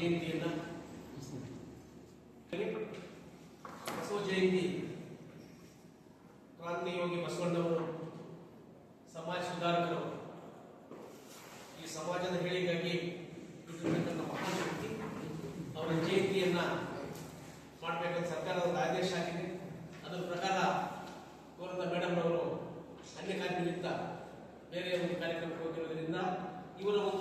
ಜಯಂತಿಯನ್ನ ಬಸವ ಜಯಂತಿ ಕ್ರಾಂತಿಯೋಗಿ ಬಸವಣ್ಣವರು, ಸಮಾಜ ಸುಧಾರಕರು, ಈ ಸಮಾಜದ ಹೇಳಿಗಾಗಿ ವ್ಯಕ್ತಿ ಅವರ ಜಯಂತಿಯನ್ನ ಮಾಡಬೇಕಂತ ಸರ್ಕಾರದ ಆದೇಶ ಆಗಿದೆ ಅದರ ಪ್ರಕಾರ ಕೋರದ ಮೇಡಮ್ ಅವರು ಅನ್ಯ ಕಾರ್ಯನಿಮಿತ್ತ ಬೇರೆ ಒಂದು ಕಾರ್ಯಕ್ರಮಕ್ಕೆ ಹೋಗಿರೋದ್ರಿಂದ ಇವರ ಒಂದು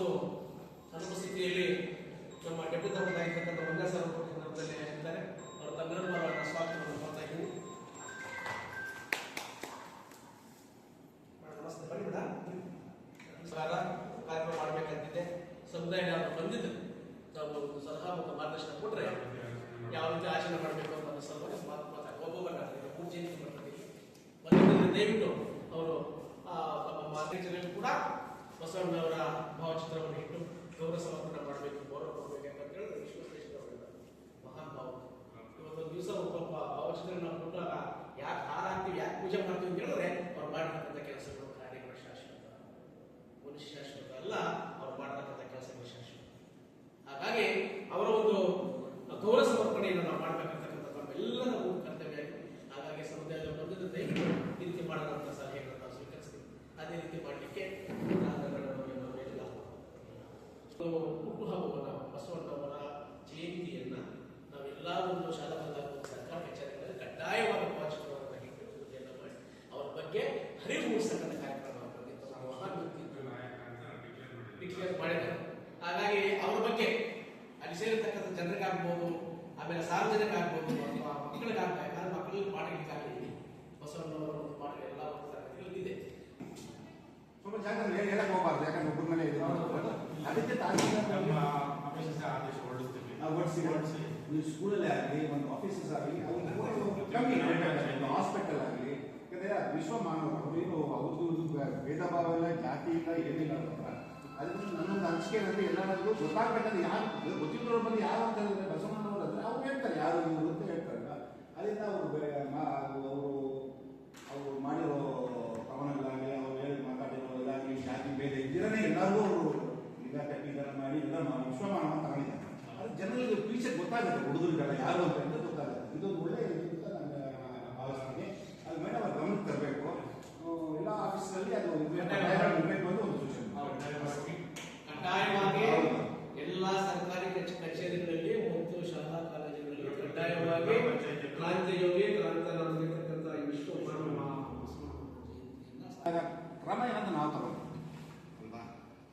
ಬಸವಣ್ಣವರ ಭಾವಚಿತ್ರವನ್ನು ಇಟ್ಟು ಗೌರವ ಸಮರ್ಪಣೆ ಮಾಡಬೇಕು, ಗೌರವ ಕೊಡಬೇಕು ಅಂತ ಹೇಳಿದ್ರೆ ವಿಶ್ವೇಶ್ವರಯ್ಯನವರ ಮಹಾನ್ ಭಾವ. ಇವತ್ತೊಂದು ದಿವಸ ಒಬ್ಬೊಬ್ಬ ಭಾವಚಿತ್ರ ನಾವು ಕೊಟ್ಟಾಗ ಯಾಕೆ ಹಾರ ಹಾಕ್ತೀವಿ ಯಾಕೆ ಪೂಜೆ ಮಾಡ್ತೀವಿ ಅಂತ ಹೇಳಿದ್ರೆ ಅವ್ರು ಮಾಡಿರ್ತಕ್ಕಂಥ ಕೆಲಸಗಳು ಕಾರ್ಯಗಳು ಶಾಶ್ವತ. ಮನುಷ್ಯ ಶಾಶ್ವತ ಅಲ್ಲ, ಅವ್ರು ಮಾಡ್ತಕ್ಕಂಥ ಕೆಲಸಗಳು ಶಾಶ್ವತ. ಹಾಗಾಗಿ ಅವರ ಒಂದು ಗೌರವ ಸಮರ್ಪಣೆಯನ್ನು ನಾವು ಮಾಡಬೇಕಂತಕ್ಕಂಥ ಒಂದು ಕರ್ತವ್ಯ ಹಾಗಾಗಿ ಸಮುದಾಯದ ಬಂದಿದ್ದ ದಯವಿಟ್ಟು ಈ ರೀತಿ ಮಾಡೋದಂತ ಸಲಹೆಗಳನ್ನು ನಾವು ಸ್ವೀಕರಿಸ್ತೀವಿ. ಅದೇ ರೀತಿ ಮಾಡಲಿಕ್ಕೆ ಹುಟ್ಟುಹಬ್ಬವನ್ನ ಬಸವಣ್ಣವರ ಜಯಂತಿಯನ್ನ ನಾವೆಲ್ಲ ಒಂದು ಶಾಲಾ ಕಾಲೇಜು ಸರ್ಕಾರಿ ಕಚೇರಿಗಳಲ್ಲಿ ಕಡ್ಡಾಯವಾದ ವಾಚಿಸುವಂತ ಪೂಜೆಯನ್ನು ಮಾಡಿ ಅವರ ಬಗ್ಗೆ ಅರಿವು ಮೂಡಿಸ್ತಕ್ಕಂಥ ಕಾರ್ಯಕ್ರಮ ಅವ್ರ ಬಗ್ಗೆ ತಮ್ಮ ಮಹಾನ್ ವ್ಯಕ್ತಿತ್ವ ಡಿಕ್ಲೇರ್ ಮಾಡಿದ್ದಾರೆ ಹಾಗಾಗಿ ಅವ್ರ ಬಗ್ಗೆ ಅಲ್ಲಿ ಸೇರಿರ್ತಕ್ಕಂಥ ಜನರಿಗಾಗ್ಬೋದು ಆಮೇಲೆ ಸಾರ್ವಜನಿಕ ಆಗ್ಬೋದು ಅಥವಾ ಮಕ್ಕಳಿಗಾಗ್ಬೇಕು ಯಾಕಂದ್ರೆ ಮಕ್ಕಳಿಗೆ ಮಾಡಲಿಕ್ಕಾಗಲಿ ಬಸವಣ್ಣವರ ಒಂದು ಪಾಠ ಎಲ್ಲ ಹೇಳಕ್ ಹೋಗ್ಬಾರ್ದು ಯಾಕಂದ್ರೆ ಒಬ್ಬರ ಮೇಲೆ ಇದೆ ಅದಕ್ಕೆ ನಮ್ಮ ಆಫೀಸಸ್ ಆದೇಶ ಹೊರಡಿಸ್ತೀವಿ. ಹೊಡಿಸಿ ಹೊಡಿಸಿ ನೀವು ಸ್ಕೂಲಲ್ಲೇ ಆಗಲಿ ಒಂದು ಆಫೀಸಸ್ ಆಗಲಿ ಅವ್ರು ಕಮ್ಮಿ ಹಾಸ್ಪಿಟಲ್ ಆಗಲಿ ಯಾಕಂದ್ರೆ ವಿಶ್ವ ಮಾನವ ಅವ್ರದ್ದು ಇದು ಭೇದ ಭಾವ ಇಲ್ಲ ಜಾತಿ ಇಲ್ಲ ಏನಿಲ್ಲ ಅವ್ರ ನನ್ನ ಅನಿಸಿಕೆ ಏನಂದ್ರೆ ಎಲ್ಲರಿಗೂ ಗೊತ್ತಾಗಬೇಕಂದ್ರೆ ಯಾರು ಗೊತ್ತಿದ್ದವ್ರ ಬಗ್ಗೆ ಯಾರು ಅಂತ ಹೇಳಿದ್ರೆ ಬಸವಣ್ಣನವರು ಅಂದ್ರೆ ಅವ್ರು ಹೇಳ್ತಾರೆ, ಯಾರು ಇವರು ಅಂತ ಹೇಳ್ತಾರಲ್ಲ ಅದರಿಂದ ಅವರು ಅವರು ಅವರು ಮಾಡಿರೋ ಪವನಗಳಾಗಲಿ ಅವ್ರು ಹೇಳಿ ಮಾತಾಡಿರೋ ಇದಾಗಲಿ ಶಾಂತಿ ಭೇದ ಇದ್ದಿರನೇ ಎಲ್ಲರಿಗೂ ಅವರು ಕಟ್ಟಿ ಇದನ್ನು ಮಾಡಿ ಎಲ್ಲ ವಿಶ್ವಮಾನವ ತಗೊಂಡಿದ್ದಾರೆ. ಅದು ಜನರಿಗೆ ಪೀಚೆ ಗೊತ್ತಾಗುತ್ತೆ, ಹುಡುಗರಿಗೆಲ್ಲ ಯಾರು ಅಂತ ಗೊತ್ತಾಗುತ್ತೆ. ಇದೊಂದು ಒಳ್ಳೆ ಇದು ಅಂತ ನಾನು ಭಾವಿಸ್ತೀನಿ ಅದು ಮೇಡಮ್ ಅದು ಗಮನಕ್ಕೆ ತರಬೇಕು ಎಲ್ಲ ಆಫೀಸ್ನಲ್ಲಿ ಅದು ಇರ್ಬೇಕು ಇರ್ಬೇಕು ಅಂತ ಒಂದು ಸೂಚನೆ ಕಡ್ಡಾಯವಾಗಿ ಹೌದು. ಎಲ್ಲ ಸರ್ಕಾರಿ ಕಚ್- ಕಚೇರಿಗಳಲ್ಲಿ ಮತ್ತು ಶಾಲಾ ಕಾಲೇಜುಗಳಲ್ಲಿ ಕಡ್ಡಾಯವಾಗಿ ಕ್ರಾಂತಿಯೋಗಿ ಆಗ ಕ್ರಮ ಏನಂತ ನಾವು ತಗೋಬೇಕು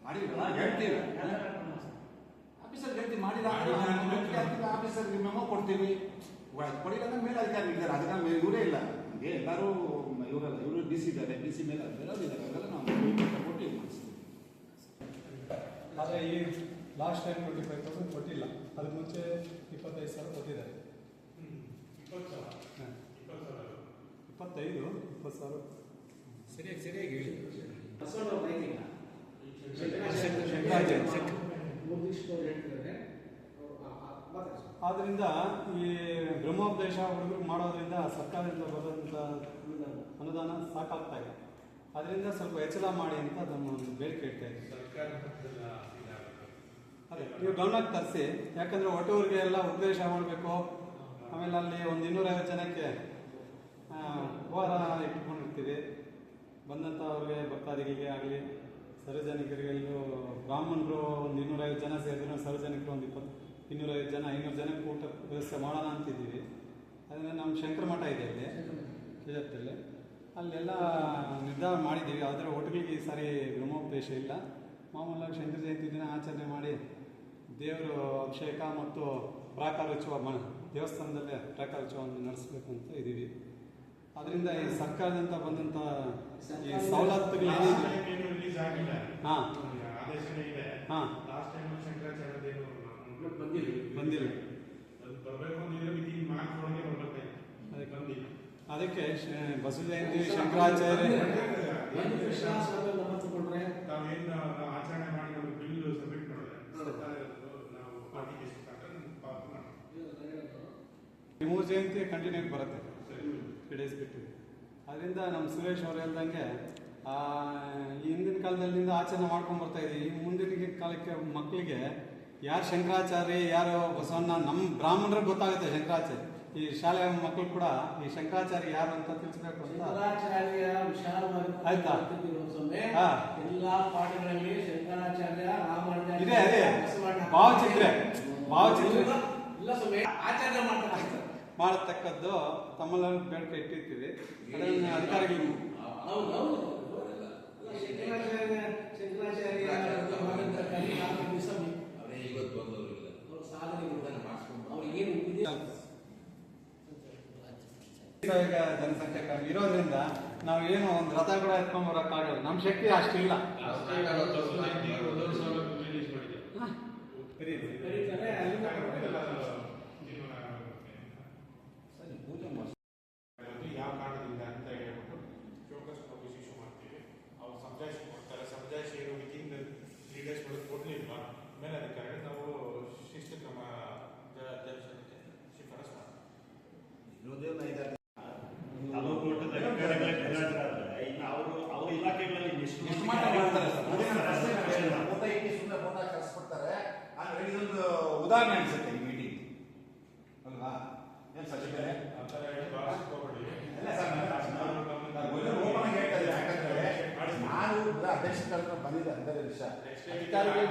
ಅಲ್ವಾ ಹೇಳ್ತೀವಿ ಆಫೀಸರ್ ಹೇಳ್ತೀವಿ ಆಫೀಸರ್ಗೆ ಮೆಮೊ ಕೊಡ್ತೀವಿ. ಕೊಡಿಲ್ಲ ಅಂದ್ರೆ ಮೇಲೆ ಅಧಿಕಾರಿ ಇದ್ದಾರೆ ಅದಕ್ಕೆ ಇವರೇ ಇಲ್ಲ. ನಮಗೆ ಎಲ್ಲರೂ ಇವರಲ್ಲ ಇವರು ಡಿ ಸಿ ಇದ್ದಾರೆ. ಡಿ ಸಿ ಮೇಲೆ ಅದೆಲ್ಲ ಇದ್ದಾರೆ. ಅದೆಲ್ಲ ನಾವು ಕೊಟ್ಟು ಇದು ಮಾಡಿಸ್ತೀವಿ ಆದರೆ ಈ last time twenty five thousand ಕೊಟ್ಟಿಲ್ಲ. ಅದಕ್ಕೆ ಮುಂಚೆ ಇಪ್ಪತ್ತೈದು ಸಾವಿರ ಕೊಟ್ಟಿದ್ದಾರೆ. ಹಾಂ. ಇಪ್ಪತ್ತೈದು ಇಪ್ಪತ್ತು ಸಾವಿರ. ಸರಿಯಾಗಿ ಸರಿಯಾಗಿ ಹೇಳಿ. ಆದ್ದರಿಂದ ಈ ಬ್ರಹ್ಮೋಪದೇಶ ಹುಡುಗರು ಮಾಡೋದ್ರಿಂದ ಸರ್ಕಾರದಿಂದ ಬರೋದಂಥ ಅನುದಾನ ಸಾಕಾಗ್ತಾ ಇದೆ. ಅದರಿಂದ ಸ್ವಲ್ಪ ಹೆಚ್ಚಳ ಮಾಡಿ ಅಂತ ನಮ್ಮ ಒಂದು ಬೇಡಿಕೆ ಇಡ್ತಾ ಇದ್ದೀವಿ. ಅದೇ, ನೀವು ಗಮನಕ್ಕೆ ತರಿಸಿ, ಯಾಕಂದ್ರೆ ಒಟ್ಟೂರಿಗೆ ಎಲ್ಲ ಉಪದೇಶ ಮಾಡಬೇಕು. ಆಮೇಲೆ ಅಲ್ಲಿ ಒಂದು ಇನ್ನೂರೈವತ್ತು ಜನಕ್ಕೆ ಉಪಹಾರ ಇಟ್ಕೊಂಡಿರ್ತೀವಿ. ಬಂದಂಥ ಅವ್ರಿಗೆ ಭಕ್ತಾದಿಗಳಿಗೆ ಆಗಲಿ, ಸಾರ್ವಜನಿಕರಿಗೆಲ್ಲೂ, ಬ್ರಾಹ್ಮಣರು ಒಂದು ಇನ್ನೂರೈವತ್ತು ಜನ ಸೇರಿದ್ರೆ ಸಾರ್ವಜನಿಕರು ಒಂದು ಇಪ್ಪತ್ತು, ಇನ್ನೂರೈವತ್ತು ಜನ, ಐನೂರು ಜನಕ್ಕೆ ಊಟ ವ್ಯವಸ್ಥೆ ಮಾಡೋಣ ಅಂತಿದ್ದೀವಿ. ಅದನ್ನು ನಮ್ಮ ಶಂಕರ ಮಠ ಇದೆ ಇಲ್ಲಿ ಕೆಜತ್ತಲ್ಲಿ ಅಲ್ಲೆಲ್ಲ ನಿರ್ಧಾರ ಮಾಡಿದ್ದೀವಿ. ಆದರೆ ಒಟ್ಟಿಗೆ ಈ ಸಾರಿ ಬ್ರಹ್ಮೋಪದೇಶ ಇಲ್ಲ. ಮಾಮೂಲಾಗಿ ಶಂಕರ ಜಯಂತಿ ದಿನ ಆಚರಣೆ ಮಾಡಿ ದೇವರು ಅಭಿಷೇಕ ಮತ್ತು ಪ್ರಾಕಾರೋತ್ಸವ ಮ ದೇವಸ್ಥಾನದಲ್ಲೇ ಪ್ರಾಕಾರೋತ್ಸವವನ್ನು ನಡೆಸಬೇಕು ಅಂತ ಇದ್ದೀವಿ. ಅದರಿಂದ ಈ ಸರ್ಕಾರದಿಂದ ಬಂದಂಥ ಈ ಸವಲತ್ತುಗಳು Last ಏನಿದೆ? ಏನು ರಿಲೀಸ್ ಆಗಿಲ್ಲ. ಹಾ. ಆದೇಶನೇ ಇದೆ. ಹಾ. ಲಾಸ್ಟ್ ಟೈಮ್ ಶಂಕರಾಚಾರ್ಯದೇನು ಬಂದಿಲ್ಲ. ಅದಕ್ಕೆ ಬಸವ ಜಯಂತಿ ಶಂಕರಾಚಾರ್ಯ ಒಂದು ವಿಶ್ವಾಸವನ್ನು ನಮ್ಮ ತಗೊಂಡ್ರೆ ನಾವೇನು ನಾವು ಆಚರಣೆ ಮಾಡಿ ನಮಗೆ ಬಿಲ್ ಸಬ್ಮಿಟ್ ಮಾಡಿದ್ರೆ ಸರ್ಕಾರ ನಾವು ಪಾರ್ಟಿಗೆ ಎಷ್ಟು ತಗೊಂಡು ಪಾವತಿ ಮಾಡ್ತೀವಿ ಈ ಮೂರು ಜಯಂತಿ ಕಂಟಿನ್ಯೂ ಬರುತ್ತೆ. ತ್ರೀ ಡೇಸ್ ಬಿಟ್ಟು. ಅದರಿಂದ ನಮ್ಮ ಸುರೇಶ್ ಅವರು ಹೇಳ್ದಂಗೆ ಈ ಹಿಂದಿನ ಕಾಲದಲ್ಲಿಂದ ಆಚರಣೆ ಮಾಡ್ಕೊಂಡು ಬರ್ತಾ ಇದ್ದೀವಿ ಈ ಮುಂದಿನ ಕಾಲಕ್ಕೆ ಮಕ್ಕಳಿಗೆ ಯಾರು ಶಂಕರಾಚಾರ್ಯ ಯಾರು ಬಸವಣ್ಣ ನಮ್ಮ ಬ್ರಾಹ್ಮಣರಿಗೆ ಗೊತ್ತಾಗುತ್ತೆ ಶಂಕರಾಚಾರ್ಯ. ಈ ಶಾಲೆ ಮಕ್ಕಳು ಕೂಡ ಈ ಶಂಕರಾಚಾರ್ಯ ಯಾರು ಅಂತ ತಿಳಿಸ್ಬೇಕು ಅಂತ. ವಿಶಾಲವಾಗಿ ಆಯ್ತಾ? ಭಾವಚಿತ್ರ. ಭಾವಚಿತ್ರ. ಇಲ್ಲ, ಇಲ್ಲ ಸ್ವಾಮಿ ಆಚಾರ್ಯ ಮಾಡ್ತಾರೆ ಮಾಡತಕ್ಕದ್ದು ತಮ್ಮಲ್ಲಿ ಬೇಡಿಕೆ ಇಟ್ಟಿರ್ತೀವಿ. ಅದನ್ನು ಅಧಿಕಾರಿಗಳು ಈಗ ಜನಸಂಖ್ಯೆ ಕಮ್ಮಿ ಇರೋದ್ರಿಂದ ನಾವು ಏನು ಒಂದು ರಥ ಕೂಡ ಎತ್ಕೊಂಡ್ ಬರೋಕ್ಕಾಗಲ್ಲ. ನಮ್ಮ ಶಕ್ತಿ ಅಷ್ಟಿಲ್ಲ. ಎಷ್ಟು ಇಟ್ಟು ಸುಮ್ಮನೆ ಫೋಟೋ ಕಳಿಸ್ಬಿಡ್ತಾರೆ ಅಂದ್ರೆ ಇದೊಂದು ಉದಾಹರಣೆ ಅನ್ಸುತ್ತೆ ಈ ಮೀಟಿಂಗ್ ಅಲ್ವಾ? ಏನ್ ಸಚಿವರೇ? ಯಾಕಂದ್ರೆ ನಾನು ಅಧ್ಯಕ್ಷ ಬಂದಿದ್ದೆ ಅಂದರೆ ವಿಷಯ. ಅಧಿಕಾರಿಗಳು